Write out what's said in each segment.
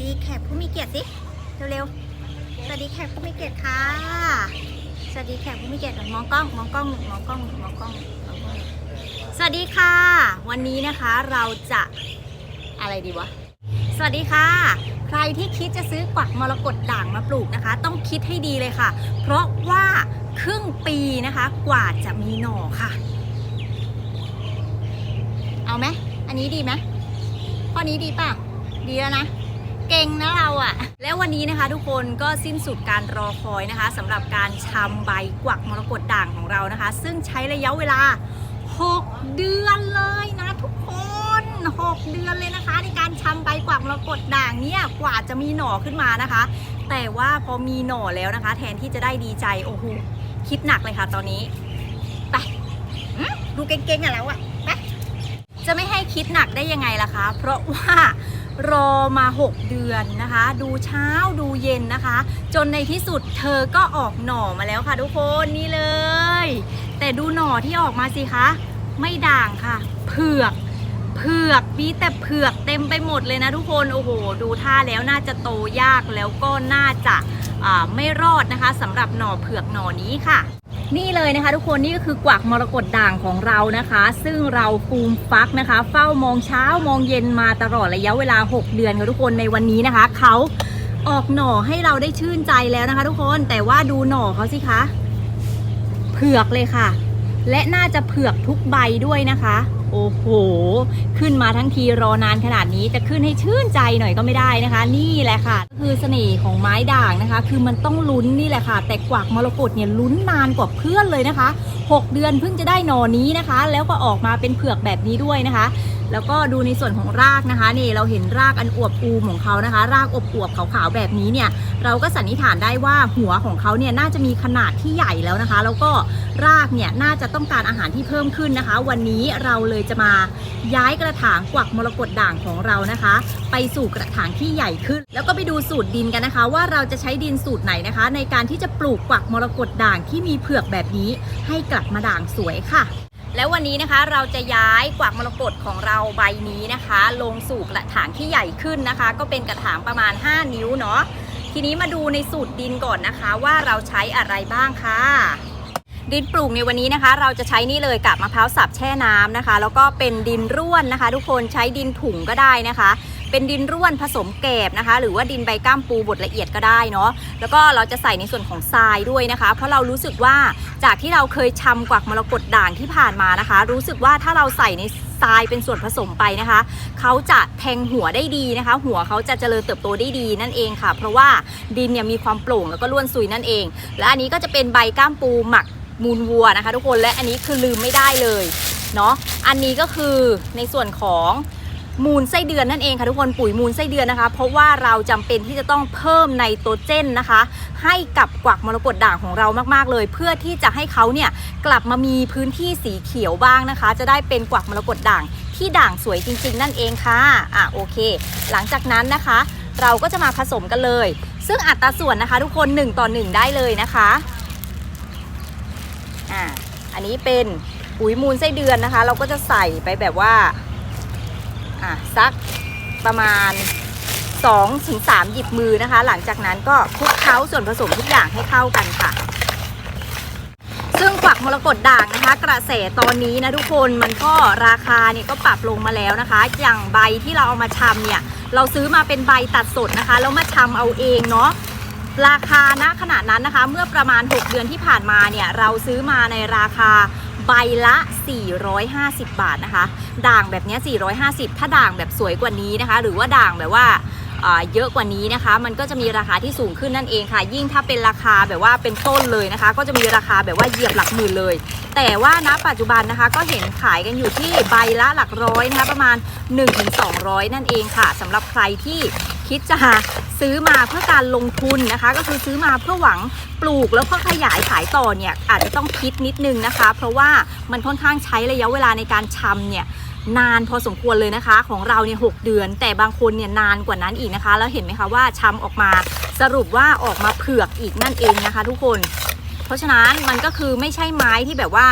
ดีแขกผู้มีเกียรติสิเร็วๆสวัสดีแขกผู้มีเกียรติค่ะ สวัสดีแขกผู้มีเกียรติมองกล้องมองกล้องมองกล้องมองกล้องมองกล้อง สวัสดีค่ะ วันนี้นะคะเราจะอะไรดีวะสวัสดีค่ะ ใครที่คิดจะซื้อกวักมรกตด่างมาปลูกนะคะ ต้องคิดให้ดีเลยค่ะ เพราะว่าครึ่งปีนะคะ กว่าจะมีหน่อค่ะ เอาไหมอันนี้ดีไหมข้อนี้ดีป่ะ ดีแล้วนะ เก่งนะเราอะแล้ววันนี้นะคะทุกคนก็สิ้นสุดการรอคอยนะคะสำหรับการชำใบกวักมรกตด่างของเรานะคะ ซึ่งใช้ระยะเวลา 6 เดือนเลยนะทุกคน 6 เดือนเลยนะคะ ในการชำใบกวักมรกตด่างเนี่ยกว่าจะมีหน่อขึ้นมานะคะ แต่ว่าพอมีหน่อแล้วนะคะ แทนที่จะได้ดีใจโอ้โหคิดหนักเลยค่ะตอนนี้ไปดูเก่งๆอะแล้วอะไปจะไม่ให้คิดหนักได้ยังไงล่ะคะ เพราะว่า รอมา 6 เดือนนะคะ ดูเช้าดูเย็นนะคะ จนในที่สุดเธอก็ออกหน่อมาแล้วค่ะทุกคนนี่เลย แต่ดูหน่อที่ออกมาสิคะ ไม่ด่างค่ะ เผือกเผือกมีแต่เผือกเต็มไปหมดเลยนะทุกคนโอ้โห ดูท่าแล้วน่าจะโตยากแล้วก็น่าจะไม่รอดนะคะสำหรับหน่อเผือกหน่อนี้ค่ะ นี่เลยนะคะ ทุกคนนี่ก็คือกวักมรกตด่างของเรานะคะ ซึ่งเราฟูมฟักนะคะ เฝ้ามองเช้ามองเย็นมาตลอดระยะเวลา 6 เดือนค่ะทุกคนในวันนี้นะคะเขาออกหน่อให้เราได้ชื่นใจแล้วนะคะ ทุกคนแต่ว่าดูหน่อเขาสิคะเผือกเลยค่ะ และน่าจะเผือกทุกใบด้วยนะคะ โอ้โห ขึ้นมาทั้งทีรอนานขนาดนี้จะขึ้นให้ชื่นใจหน่อยก็ไม่ได้นะคะ นี่แหละค่ะ คือเสน่ห์ของไม้ด่างนะคะ คือมันต้องลุ้นนี่แหละค่ะ แต่กวักมรกตเนี่ยลุ้นนานกว่าเพื่อนเลยนะคะ 6 เดือนเพิ่งจะได้หน่อนี้นะคะ แล้วก็ออกมาเป็นเผือกแบบนี้ด้วยนะคะ แล้วก็ดูในส่วนของรากนะคะนี่เราเห็นรากอันอวบอูมของเขานะคะ รากอบอวบขาวๆแบบนี้เนี่ยเราก็สันนิษฐานได้ว่าหัวของเขาเนี่ยน่าจะมีขนาดที่ใหญ่แล้วนะคะ แล้วก็รากเนี่ยน่าจะต้องการอาหารที่เพิ่มขึ้นนะคะ วันนี้เราเลยจะมาย้ายกระถางกวักมรกตด่างของเรานะคะ ไปสู่กระถางที่ใหญ่ขึ้น แล้วก็ไปดูสูตรดินกันนะคะ ว่าเราจะใช้ดินสูตรไหนนะคะ ในการที่จะปลูกกวักมรกตด่างที่มีเผือกแบบนี้ให้กลับมาด่างสวยค่ะ แล้ววันนี้นะคะเราจะย้ายกวากมรกตของเราใบนี้นะคะ ลงสู่กระถางที่ใหญ่ขึ้นนะคะ ก็เป็นกระถางประมาณ 5 นิ้วเนาะทีนี้มาดูในสูตรดินก่อนนะคะ ว่าเราใช้อะไรบ้างค่ะ ดินปลูกในวันนี้นะคะ เราจะใช้นี่เลยกับมะพร้าวสับแช่น้ำนะคะ แล้วก็เป็นดินร่วนนะคะ ทุกคนใช้ดินถุงก็ได้นะคะ เป็นดินร่วนผสมแกบนะคะ หรือว่าดินใบก้ามปูบดละเอียดก็ได้เนาะแล้วก็เราจะใส่ในส่วนของทรายด้วยนะคะ เพราะเรารู้สึกว่าจากที่เราเคยชำกวักมรกตด่างที่ผ่านมานะคะ รู้สึกว่าถ้าเราใส่ในทรายเป็นส่วนผสมไปนะคะ เขาจะแทงหัวได้ดีนะคะ หัวเขาจะเจริญเติบโตได้ดีนั่นเองค่ะ เพราะว่าดินเนี่ยมีความโปร่งแล้วก็ล้วนซุยนั่นเอง และอันนี้ก็จะเป็นใบก้ามปูหมักมูลวัวนะคะ ทุกคนและอันนี้คือลืมไม่ได้เลยเนาะอันนี้ก็คือในส่วนของ มูลไส้เดือนนั่นเองค่ะทุกคนปุ๋ยมูลไส้เดือนนะคะ เพราะว่าเราจำเป็นที่จะต้องเพิ่มไนโตรเจนนะคะ ให้กับกวักมรกตด่างของเรามากๆเลย เพื่อที่จะให้เขาเนี่ยกลับมามีพื้นที่สีเขียวบ้างนะคะ จะได้เป็นกวักมรกตด่างที่ด่างสวยจริง ๆ นั่นเองค่ะอะโอเค หลังจากนั้นนะคะ เราก็จะมาผสมกันเลย ซึ่งอัตราส่วนนะคะ ทุกคน1ต่อ1ได้เลยนะคะอ่าอันนี้เป็นปุ๋ยมูลไส้เดือนนะคะ เราก็จะใส่ไปแบบว่า อะสักประมาณ2ถึง3หยิบมือนะคะ หลังจากนั้นก็คลุกเคล้าส่วนผสมทุกอย่างให้เข้ากันค่ะ ซึ่งกวักมรกตด่างนะคะ กระแสตอนนี้นะทุกคนมันก็ราคาเนี่ยก็ปรับลงมาแล้วนะคะ อย่างใบที่เราเอามาชำเนี่ยเราซื้อมาเป็นใบตัดสดนะคะแล้วมาชำเอาเองเนาะราคาณขณะนั้นนะคะ เมื่อประมาณ 6 เดือนที่ผ่านมาเนี่ยเราซื้อมาในราคา ใบละ 450 บาทนะคะ ด่างแบบนี้ย450 ถ้าด่างแบบสวยกว่านี้นะคะ หรือว่าด่างแบบว่าอ่าเยอะกว่านี้นะคะ มันก็จะมีราคาที่สูงขึ้นนั่นเองค่ะ ยิ่งถ้าเป็นราคาแบบว่าเป็นต้นเลยนะคะ ก็จะมีราคาแบบว่าเหยียบหลักหมื่นเลย แต่ว่าณปัจจุบันนะคะ ก็เห็นขายกันอยู่ที่ใบละหลักร้อยนะคะ ประมาณ 1-200 นั่นเองค่ะสำหรับใครที่ คิดจะซื้อมาเพื่อการลงทุนนะคะ ก็คือซื้อมาเพื่อหวังปลูกแล้วก็ขยายขายต่อเนี่ยอาจจะต้องคิดนิดนึงนะคะ เพราะว่ามันค่อนข้างใช้ระยะเวลาในการชำเนี่ยนานพอสมควรเลยนะคะ ของเราเนี่ยหเดือน แต่บางคนเนี่ยนานกว่านั้นอีกนะคะ แล้วเห็นไหมคะว่าช้ำออกมาสรุปว่าออกมาเผือกอีกนั่นเองนะคะ ทุกคน เพราะฉะนั้นมันก็คือไม่ใช่ไม้ที่แบบว่า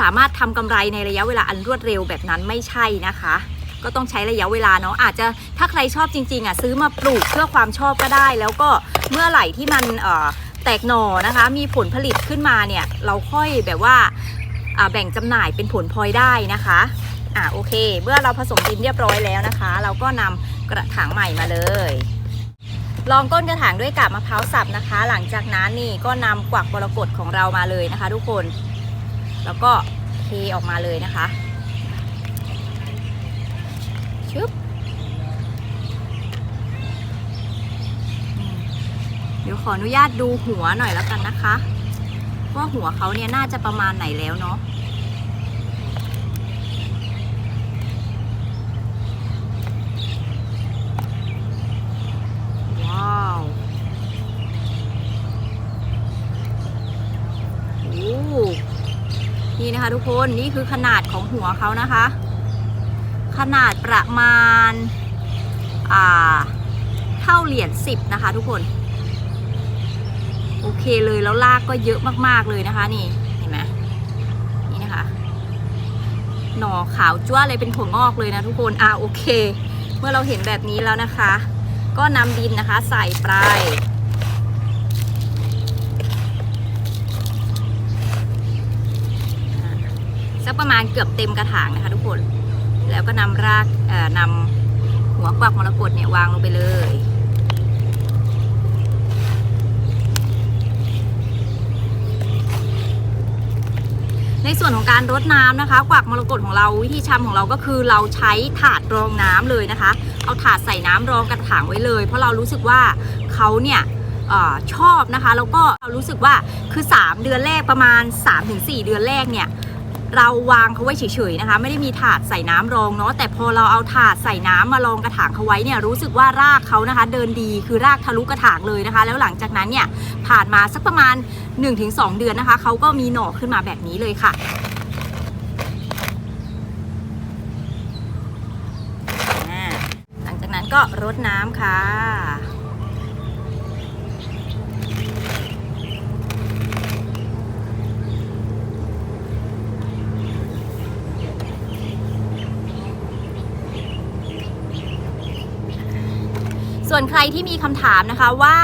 สามารถทำกำไรในระยะเวลาอันรวดเร็วแบบนั้นไม่ใช่นะคะ ก็ต้องใช้ระยะเวลาเนาะอาจจะถ้าใครชอบจริงๆอะซื้อมาปลูกเพื่อความชอบก็ได้ แล้วก็เมื่อไหร่ที่มันแตกหน่อนะคะ มีผลผลิตขึ้นมาเนี่ยเราค่อยแบบว่าแบ่งจำหน่ายเป็นผลพลอยได้นะคะอ่าโอเค เมื่อเราผสมดินเรียบร้อยแล้วนะคะ เราก็นำกระถางใหม่มาเลยลองก้นกระถางด้วยกาบมะพร้าวสับนะคะ หลังจากนั้นนี่ก็นำกวักมรกตของเรามาเลยนะคะ ทุกคน แล้วก็เทออกมาเลยนะคะชึบอืม เดี๋ยวขออนุญาตดูหัวหน่อยแล้วกันนะคะ ว่าหัวเขาเนี่ยน่าจะประมาณไหนแล้วเนาะว้าวโอ้นี่นะคะทุกคนนี่คือขนาดของหัวเขานะคะ ขนาดประมาณ อ่า เท่าเหรียญสิบนะคะทุกคน โอเคเลยแล้วลากก็เยอะมากๆเลยนะคะ นี่เห็นไหมนี่นะคะ หน่อขาวจ้วเลยเป็นถั่วงอกเลยนะทุกคนอ่าโอเค เมื่อเราเห็นแบบนี้แล้วนะคะ ก็นำดินนะคะใส่ไปอ่าสักประมาณเกือบเต็มกระถางนะคะทุกคน แล้วก็นำรากเอ่อนำหัวกวักมรกตเนี่ยวางลงไปเลย ในส่วนของการรดน้ำนะคะ กวักมรกตของเราวิธีชำของเราก็คือเราใช้ถาดรองน้ำเลยนะคะ เอาถาดใส่น้ำรองกระถางไว้เลย เพราะเรารู้สึกว่าเขาเนี่ยออชอบนะคะ แล้วก็เรารู้สึกว่าคือ 3 เดือนแรกประมาณ 3-4 เดือนแรกเนี่ย เราวางเขาไว้เฉยๆนะคะ ไม่ได้มีถาดใส่น้ำรองเนาะแต่พอเราเอาถาดใส่น้ำมารองกระถางเขาไว้เนี่ยรู้สึกว่ารากเขานะคะ เดินดีคือรากทะลุกระถางเลยนะคะ แล้วหลังจากนั้นเนี่ยผ่านมาสักประมาณ 1-2 เดือนนะคะเขาก็มีหน่อขึ้นมาแบบนี้เลยค่ะหลังจากนั้นก็รดน้ำค่ะ ส่วนใครที่มีคำถามนะคะว่า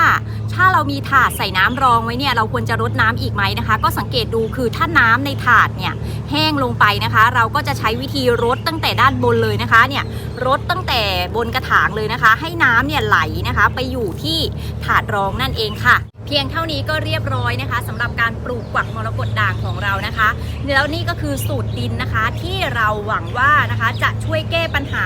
ถ้าเรามีถาดใส่น้ำรองไว้เนี่ยเราควรจะรดน้ำอีกไหมนะคะ ก็สังเกตดูคือถ้าน้ำในถาดเนี่ยแห้งลงไปนะคะ เราก็จะใช้วิธีรดตั้งแต่ด้านบนเลยนะคะเนี่ยรดตั้งแต่บนกระถางเลยนะคะ ให้น้ำเนี่ยไหลนะคะ ไปอยู่ที่ถาดรองนั่นเองค่ะ เพียงเท่านี้ก็เรียบร้อยนะคะสำหรับการปลูกกวักมรกตด่างของเรานะคะ แล้วนี่ก็คือสูตรดินนะคะที่เราหวังว่านะคะจะช่วยแก้ปัญหา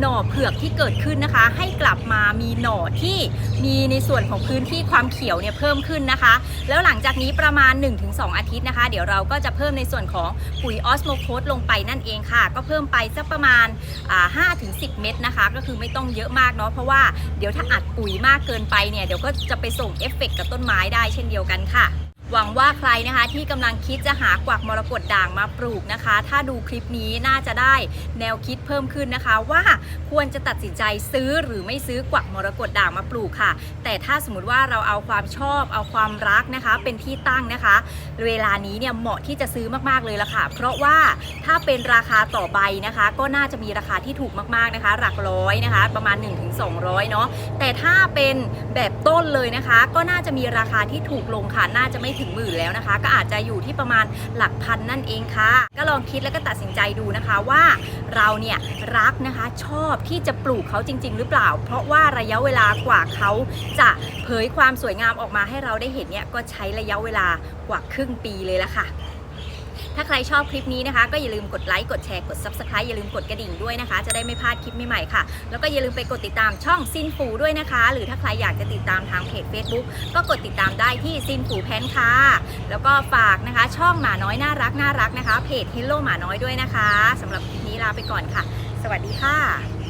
หน่อเผือกที่เกิดขึ้นนะคะ ให้กลับมามีหน่อที่มีในส่วนของพื้นที่ความเขียวเนี่ยเพิ่มขึ้นนะคะ แล้วหลังจากนี้ประมาณ 1-2 อาทิตย์นะคะ เดี๋ยวเราก็จะเพิ่มในส่วนของปุ๋ยออสโมโคสลงไปนั่นเองค่ะ ก็เพิ่มไปสักประมาณอ่า5-10 เม็ดนะคะ ก็คือไม่ต้องเยอะมากเนาะเพราะว่าเดี๋ยวถ้าอัดปุ๋ยมากเกินไปเนี่ยเดี๋ยวก็จะไปส่งเอฟเฟกต์กับต้นไม้ได้เช่นเดียวกันค่ะ หวังว่าใครนะคะที่กำลังคิดจะหากวักมรกตด่างมาปลูกนะคะ ถ้าดูคลิปนี้น่าจะได้แนวคิดเพิ่มขึ้นนะคะ ว่าควรจะตัดสินใจซื้อหรือไม่ซื้อกวักมรกตด่างมาปลูกค่ะ แต่ถ้าสมมติว่าเราเอาความชอบเอาความรักนะคะ เป็นที่ตั้งนะคะ เวลานี้เนี่ยเหมาะที่จะซื้อมากๆเลยละค่ะ เพราะว่าถ้าเป็นราคาต่อใบนะคะ ก็น่าจะมีราคาที่ถูกมากๆนะคะ หลักร้อยนะคะ ประมาณ 1-200เนาะแต่ถ้าเป็นแบบต้นเลยนะคะ ก็น่าจะมีราคาที่ถูกลงค่ะน่าจะไม่ถึงหมื่นแล้วนะคะ ก็อาจจะอยู่ที่ประมาณหลักพันนั่นเองค่ะ ก็ลองคิดแล้วก็ตัดสินใจดูนะคะว่าเราเนี่ยรักนะคะชอบที่จะปลูกเขาจริง ๆ หรือเปล่า เพราะว่าระยะเวลากว่าเขาจะเผยความสวยงามออกมาให้เราได้เห็นเนี่ยก็ใช้ระยะเวลากว่าครึ่งปีเลยละค่ะ ถ้าใครชอบคลิปนี้นะคะ ก็อย่าลืมกดไลค์กดแชร์กด Subscribe อย่าลืมกดกระดิ่งด้วยนะคะ จะได้ไม่พลาดคลิปใหม่ๆค่ะ แล้วก็อย่าลืมไปกดติดตามช่องซินฟูด้วยนะคะ หรือถ้าใครอยากจะติดตามทางเพจ Facebook ก็กดติดตามได้ที่ซินฟูแพนค่ะ แล้วก็ฝากนะคะ ช่องหมาน้อยน่ารักน่ารักนะคะเพจ Hello หมาน้อยด้วยนะคะสำหรับคลิปนี้ลาไปก่อนค่ะ สวัสดีค่ะ